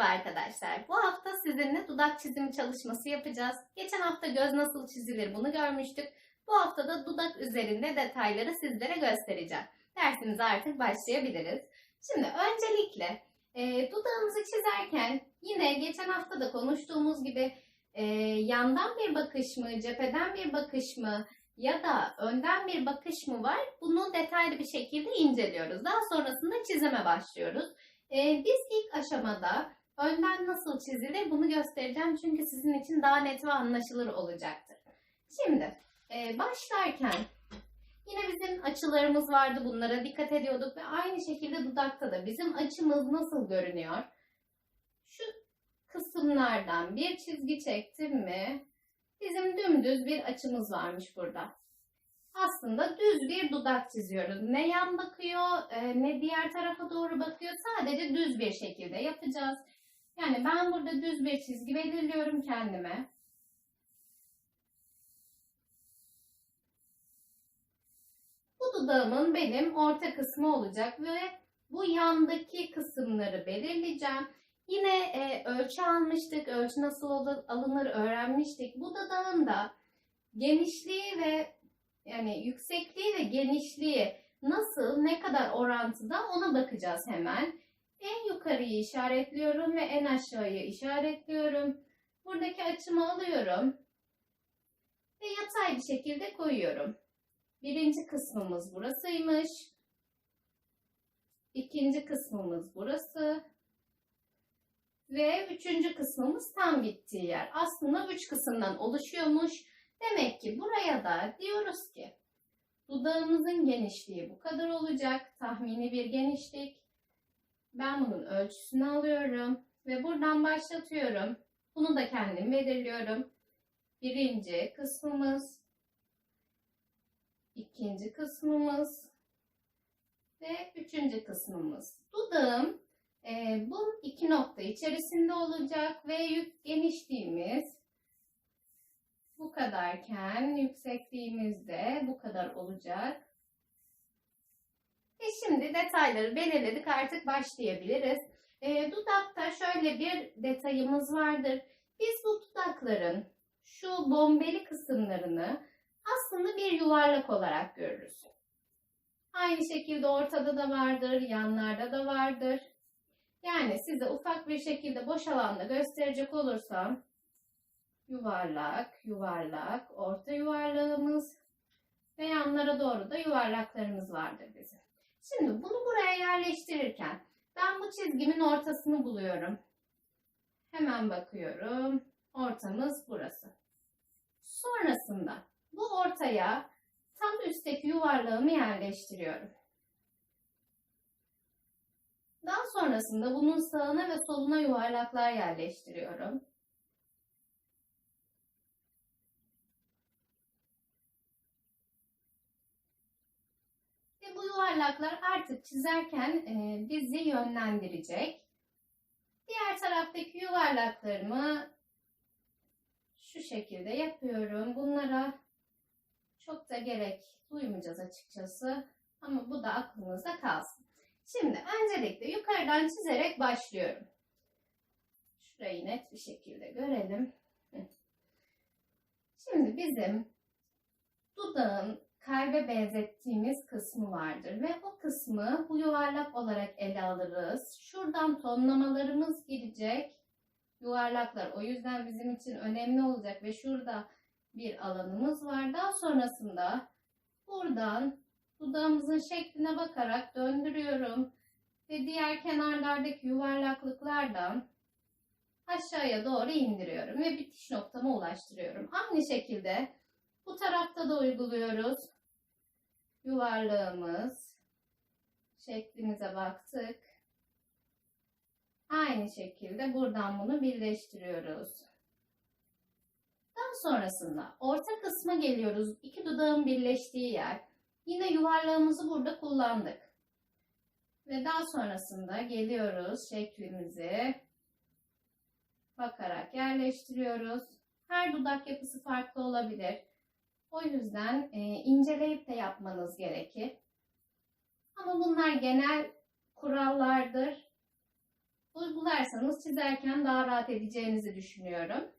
Merhaba arkadaşlar. Bu hafta sizinle dudak çizimi çalışması yapacağız. Geçen hafta göz nasıl çizilir bunu görmüştük. Bu hafta da dudak üzerinde detayları sizlere göstereceğim. Dersimize artık başlayabiliriz. Şimdi öncelikle e, dudağımızı çizerken yine geçen hafta da konuştuğumuz gibi e, yandan bir bakış mı, cepheden bir bakış mı ya da önden bir bakış mı var? Bunu detaylı bir şekilde inceliyoruz. Daha sonrasında çizime başlıyoruz. Ee, biz ilk aşamada önden nasıl çizilir bunu göstereceğim çünkü sizin için daha net ve anlaşılır olacaktır. Şimdi e, başlarken yine bizim açılarımız vardı bunlara dikkat ediyorduk ve aynı şekilde dudakta da bizim açımız nasıl görünüyor? Şu kısımlardan bir çizgi çektim mi bizim dümdüz bir açımız varmış burada aslında düz bir dudak çiziyoruz. Ne yan bakıyor e, ne diğer tarafa doğru bakıyor. Sadece düz bir şekilde yapacağız. Yani ben burada düz bir çizgi belirliyorum kendime. Bu dudağımın benim orta kısmı olacak ve bu yandaki kısımları belirleyeceğim. Yine e, ölçü almıştık. Ölçü nasıl alınır öğrenmiştik. Bu dudağın da genişliği ve yani yüksekliği ve genişliği nasıl, ne kadar orantıda ona bakacağız hemen. Yukarıyı işaretliyorum ve en aşağıyı işaretliyorum. Buradaki açımı alıyorum ve yatay bir şekilde koyuyorum. Birinci kısmımız burasıymış. İkinci kısmımız burası. Ve üçüncü kısmımız tam bittiği yer. Aslında üç kısımdan oluşuyormuş. Demek ki buraya da diyoruz ki dudağımızın genişliği bu kadar olacak. Tahmini bir genişlik. Ben bunun ölçüsünü alıyorum ve buradan başlatıyorum. Bunu da kendim belirliyorum. Birinci kısmımız, ikinci kısmımız ve üçüncü kısmımız. Dudağım e, bu iki nokta içerisinde olacak ve yük genişliğimiz bu kadarken yüksekliğimiz de bu kadar olacak. Ve şimdi detayları belirledik artık başlayabiliriz. E, dudakta şöyle bir detayımız vardır. Biz bu dudakların şu bombeli kısımlarını aslında bir yuvarlak olarak görürüz. Aynı şekilde ortada da vardır, yanlarda da vardır. Yani size ufak bir şekilde boş alanda gösterecek olursam yuvarlak, yuvarlak, orta yuvarlağımız ve yanlara doğru da yuvarlaklarımız vardır bizim. Şimdi bunu buraya yerleştirirken ben bu çizgimin ortasını buluyorum. Hemen bakıyorum. Ortamız burası. Sonrasında bu ortaya tam üstteki yuvarlağımı yerleştiriyorum. Daha sonrasında bunun sağına ve soluna yuvarlaklar yerleştiriyorum. bu yuvarlaklar artık çizerken e, bizi yönlendirecek. Diğer taraftaki yuvarlaklarımı şu şekilde yapıyorum. Bunlara çok da gerek duymayacağız açıkçası. Ama bu da aklımızda kalsın. Şimdi öncelikle yukarıdan çizerek başlıyorum. Şurayı net bir şekilde görelim. Şimdi bizim dudağın kalbe benzettiğimiz kısmı vardır ve o kısmı bu yuvarlak olarak ele alırız. Şuradan tonlamalarımız gelecek. Yuvarlaklar o yüzden bizim için önemli olacak ve şurada bir alanımız var. Daha sonrasında buradan dudağımızın şekline bakarak döndürüyorum ve diğer kenarlardaki yuvarlaklıklardan aşağıya doğru indiriyorum ve bitiş noktama ulaştırıyorum. Aynı şekilde bu tarafta da uyguluyoruz. Yuvarlığımız şeklimize baktık. Aynı şekilde buradan bunu birleştiriyoruz. Daha sonrasında orta kısma geliyoruz. İki dudağın birleştiği yer. Yine yuvarlığımızı burada kullandık. Ve daha sonrasında geliyoruz şeklimizi bakarak yerleştiriyoruz. Her dudak yapısı farklı olabilir. O yüzden e, inceleyip de yapmanız gerekir. Ama bunlar genel kurallardır. uygularsanız çizerken daha rahat edeceğinizi düşünüyorum.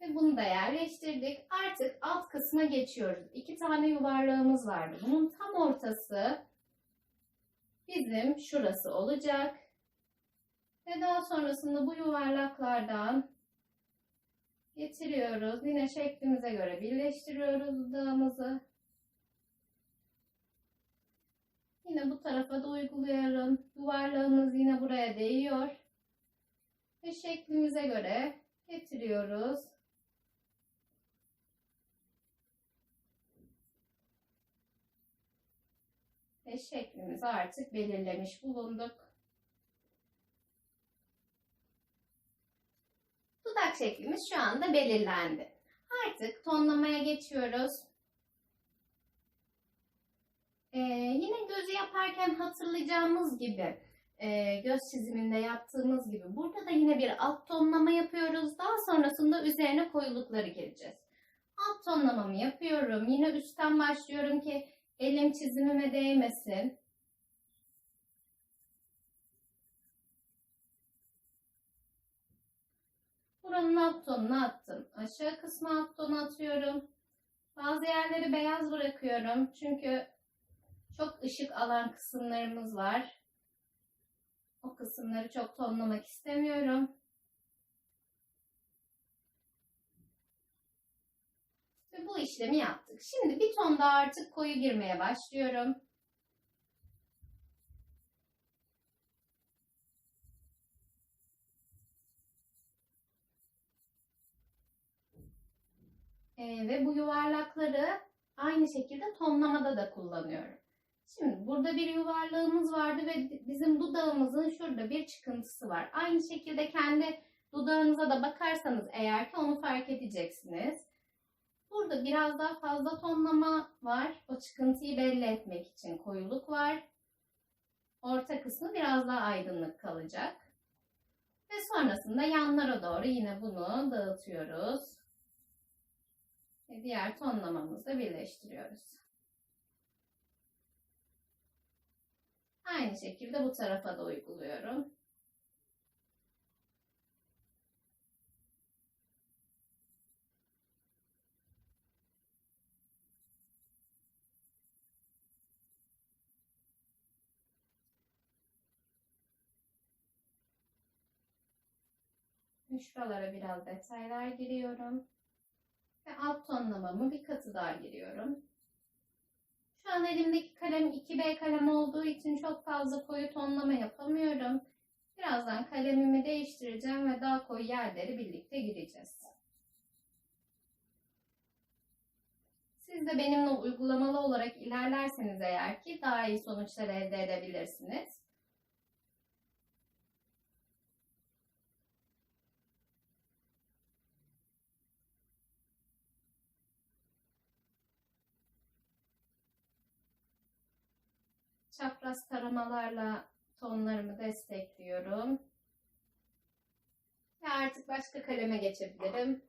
Ve bunu da yerleştirdik. Artık alt kısma geçiyoruz. İki tane yuvarlağımız vardı. Bunun tam ortası bizim şurası olacak. Ve daha sonrasında bu yuvarlaklardan getiriyoruz. Yine şeklimize göre birleştiriyoruz dudağımızı. Yine bu tarafa da uyguluyorum. Yuvarlağımız yine buraya değiyor. Ve şeklimize göre getiriyoruz. Ve şeklimizi artık belirlemiş bulunduk. Dudak şeklimiz şu anda belirlendi. Artık tonlamaya geçiyoruz. Ee, yine gözü yaparken hatırlayacağımız gibi e, göz çiziminde yaptığımız gibi burada da yine bir alt tonlama yapıyoruz. Daha sonrasında üzerine koyulukları gireceğiz. Alt tonlamamı yapıyorum. Yine üstten başlıyorum ki elim çizimime değmesin. Buranın alt tonunu attım. Aşağı kısmı alt atıyorum. Bazı yerleri beyaz bırakıyorum. Çünkü çok ışık alan kısımlarımız var. O kısımları çok tonlamak istemiyorum. Ve bu işlemi yaptık. Şimdi bir ton daha artık koyu girmeye başlıyorum. Ee, ve bu yuvarlakları aynı şekilde tonlamada da kullanıyorum. Şimdi burada bir yuvarlağımız vardı ve bizim dudağımızın şurada bir çıkıntısı var. Aynı şekilde kendi dudağınıza da bakarsanız eğer ki onu fark edeceksiniz. Burada biraz daha fazla tonlama var. O çıkıntıyı belli etmek için koyuluk var. Orta kısmı biraz daha aydınlık kalacak. Ve sonrasında yanlara doğru yine bunu dağıtıyoruz. Ve diğer tonlamamızla birleştiriyoruz. Aynı şekilde bu tarafa da uyguluyorum. Şuralara biraz detaylar giriyorum. Ve alt tonlamamı bir katı daha giriyorum. Şu an elimdeki kalem 2B kalem olduğu için çok fazla koyu tonlama yapamıyorum. Birazdan kalemimi değiştireceğim ve daha koyu yerleri birlikte gireceğiz. Siz de benimle uygulamalı olarak ilerlerseniz eğer ki daha iyi sonuçlar elde edebilirsiniz. Çapraz taramalarla tonlarımı destekliyorum. Ve artık başka kaleme geçebilirim.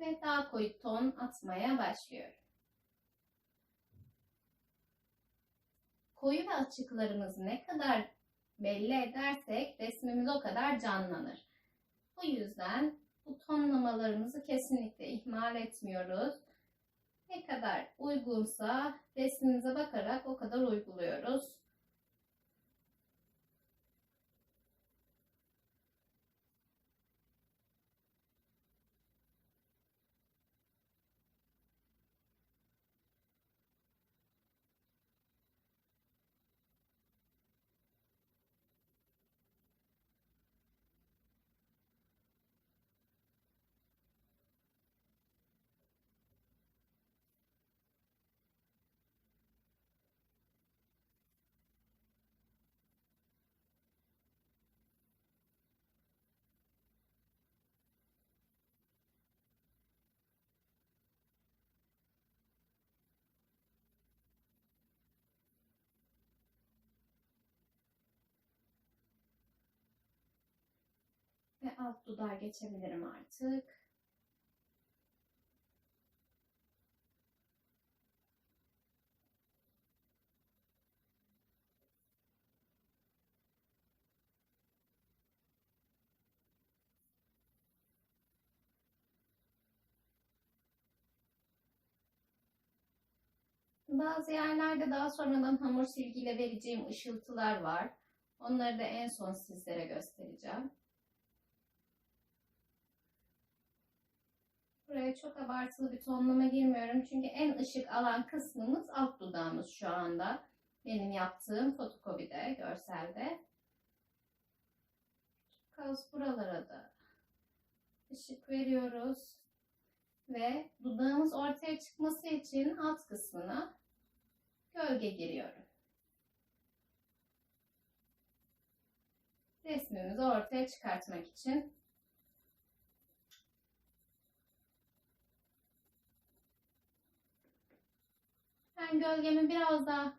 Ve daha koyu ton atmaya başlıyorum. Koyu ve açıklarımızı ne kadar belli edersek resmimiz o kadar canlanır. Bu yüzden bu tonlamalarımızı kesinlikle ihmal etmiyoruz. Ne kadar uygunsa resmimize bakarak o kadar uyguluyoruz. Ve alt dudağa geçebilirim artık. Bazı yerlerde daha sonradan hamur silgiyle vereceğim ışıltılar var. Onları da en son sizlere göstereceğim. Buraya çok abartılı bir tonlama girmiyorum. Çünkü en ışık alan kısmımız alt dudağımız şu anda. Benim yaptığım fotokopide, görselde. Kaz buralara da ışık veriyoruz. Ve dudağımız ortaya çıkması için alt kısmına gölge giriyorum. Resmimizi ortaya çıkartmak için Ben gölgemi biraz daha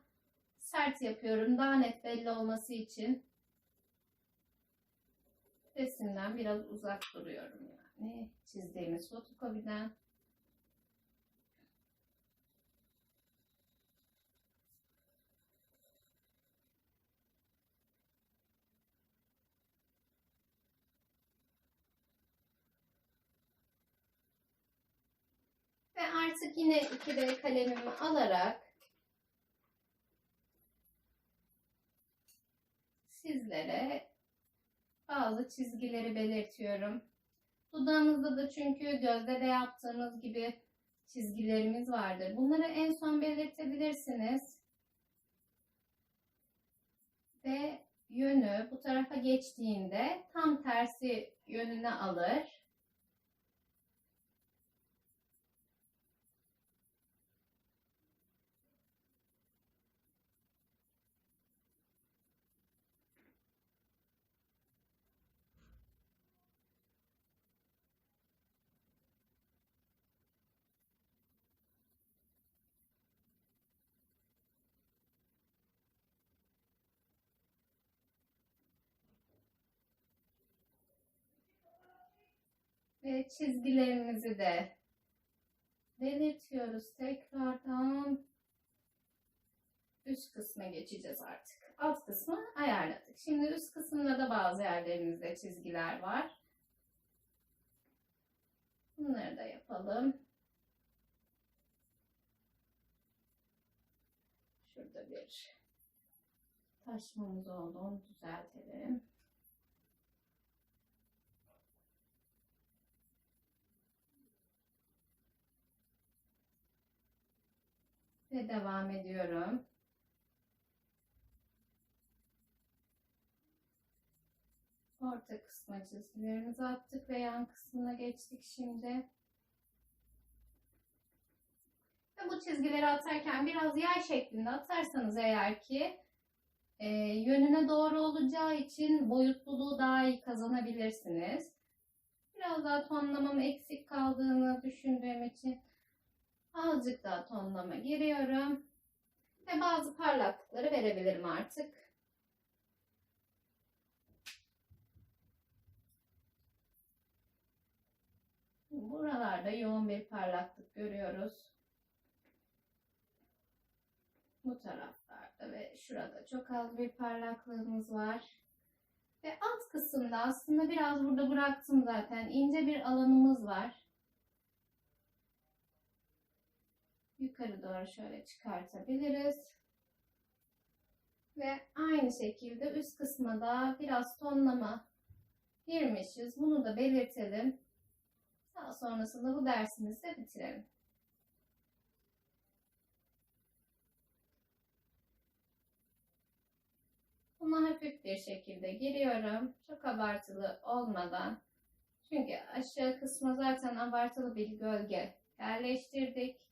sert yapıyorum. Daha net belli olması için. Resimden biraz uzak duruyorum yani. Çizdiğimiz fotokopiden. Ve artık yine 2D kalemimi alarak sizlere bazı çizgileri belirtiyorum. Dudağımızda da çünkü gözde de yaptığımız gibi çizgilerimiz vardır. Bunları en son belirtebilirsiniz. Ve yönü bu tarafa geçtiğinde tam tersi yönüne alır. Ve çizgilerimizi de belirtiyoruz. Tekrardan üst kısma geçeceğiz artık. Alt kısmı ayarladık. Şimdi üst kısımda da bazı yerlerimizde çizgiler var. Bunları da yapalım. Şurada bir taşmamız oldu. Düzeltelim. Ve devam ediyorum. Orta kısma çizgilerimizi attık ve yan kısmına geçtik şimdi. Ve bu çizgileri atarken biraz yay şeklinde atarsanız eğer ki e, yönüne doğru olacağı için boyutluluğu daha iyi kazanabilirsiniz. Biraz daha tonlamam eksik kaldığını düşündüğüm için Azıcık daha tonlama giriyorum. Ve bazı parlaklıkları verebilirim artık. Buralarda yoğun bir parlaklık görüyoruz. Bu taraflarda ve şurada çok az bir parlaklığımız var. Ve alt kısımda aslında biraz burada bıraktım zaten. ince bir alanımız var. Yukarı doğru şöyle çıkartabiliriz. Ve aynı şekilde üst kısma da biraz tonlama girmişiz. Bunu da belirtelim. Daha sonrasında bu dersimizi de bitirelim. Bunu hafif bir şekilde giriyorum. Çok abartılı olmadan. Çünkü aşağı kısma zaten abartılı bir gölge yerleştirdik.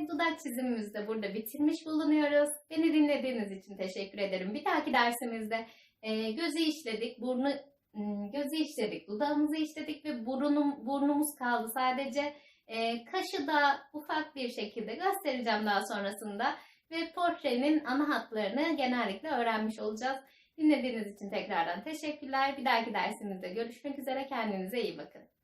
Ve dudak çizimimizi de burada bitirmiş bulunuyoruz. Beni dinlediğiniz için teşekkür ederim. Bir dahaki dersimizde e, gözü işledik, burnu m, gözü işledik, dudağımızı işledik ve burunum, burnumuz kaldı. Sadece e, kaşı da ufak bir şekilde göstereceğim daha sonrasında. Ve portrenin ana hatlarını genellikle öğrenmiş olacağız. Dinlediğiniz için tekrardan teşekkürler. Bir dahaki dersimizde görüşmek üzere. Kendinize iyi bakın.